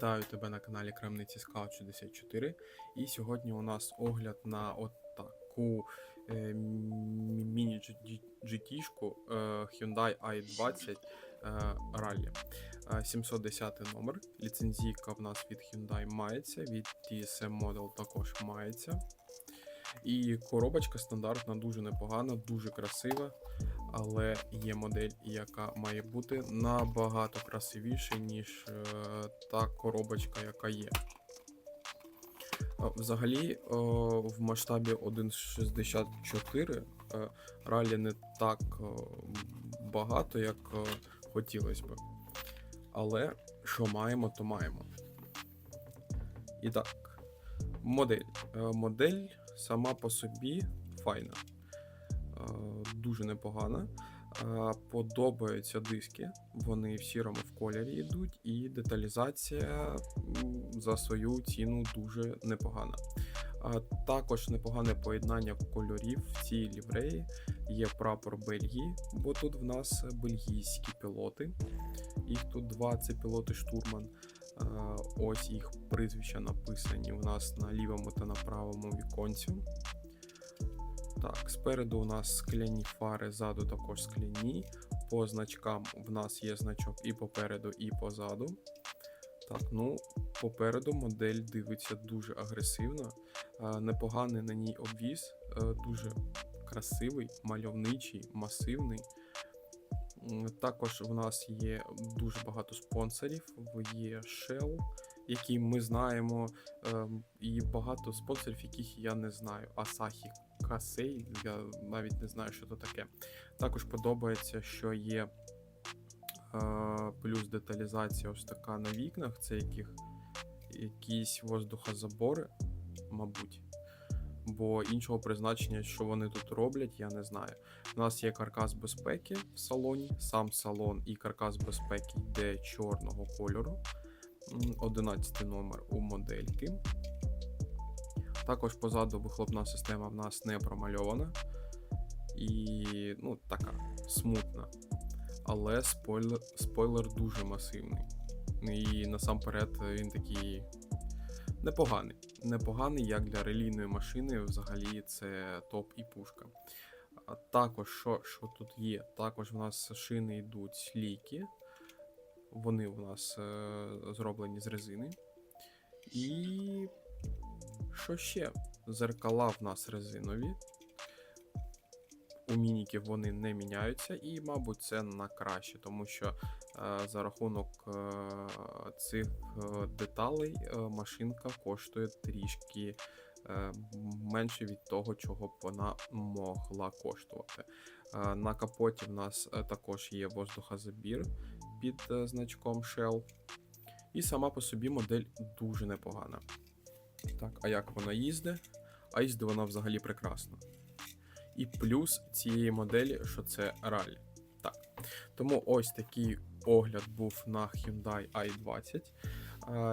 Вітаю тебе на каналі Крамниці Scout 64. І сьогодні у нас огляд на от таку е, міні-GT-шку е, Hyundai i20 е, Rally. Е, 710 номер. Ліцензійка в нас від Hyundai мається, від TSM Model також мається. І коробочка стандартна, дуже непогана, дуже красива. Але є модель, яка має бути набагато красивіше, ніж е, та коробочка, яка є. Е, Взагалі, е, в масштабі 1.64 е, ралі не так багато, як хотілося б. Але що маємо, то маємо. І так, модель. Модель сама по собі файна. Е, Дуже непогана. Е, Подобаються диски, вони в сірому в кольорі йдуть, і деталізація за свою ціну дуже непогана. Також непогане поєднання кольорів в цій лівреї. Є прапор Бельгії, бо тут в нас бельгійські пілоти. Їх тут два це пілоти штурман. Е, Ось їх прізвища написані у нас на лівому та на правому віконці. Так, спереду у нас скляні фари, ззаду також скляні. По значкам в нас є значок і попереду, і позаду. Так, ну, попереду модель дивиться дуже агресивно. Е, Непоганий на ній обвіз, е, дуже красивий, мальовничий, масивний. Також в нас є дуже багато спонсорів. Є Shell, які ми знаємо, ем, і багато спонсорів, яких я не знаю. Asahi Kasei, я навіть не знаю, що це таке. Також подобається, що є е, плюс деталізація ось така на вікнах, це яких якісь воздухозабори, мабуть. Бо іншого призначення, що вони тут роблять, я не знаю. У нас є каркас безпеки в салоні, сам салон і каркас безпеки йде чорного кольору. М, 11 номер у модельки. Також позаду вихлопна система в нас не промальована і ну, така смутна. Але спойлер, спойлер дуже масивний. І насамперед він такий непоганий. Непоганий, як для релійної машини, взагалі це топ і пушка. А також, що, що тут є? Також в нас шини йдуть слійки. Вони у нас е, зроблені з резини. І що ще? Зеркала в нас резинові. У мініків вони не міняються, і, мабуть, це на краще, тому що е, за рахунок е, цих е, деталей е, машинка коштує трішки е, менше від того, чого б вона могла коштувати. Е, на капоті в нас е, також є воздухозабір під е, значком Shell. І сама по собі модель дуже непогана. Так, а як вона їздить? А їздить вона взагалі прекрасно. І плюс цієї моделі, що це ралі. Так. Тому ось такий огляд був на Hyundai i20.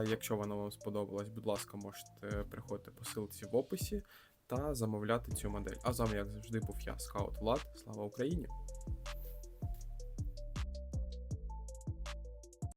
Якщо вона вам сподобалась, будь ласка, можете приходити по ссылці в описі та замовляти цю модель. А з вами, як завжди, був я, Скаут Влад. Слава Україні!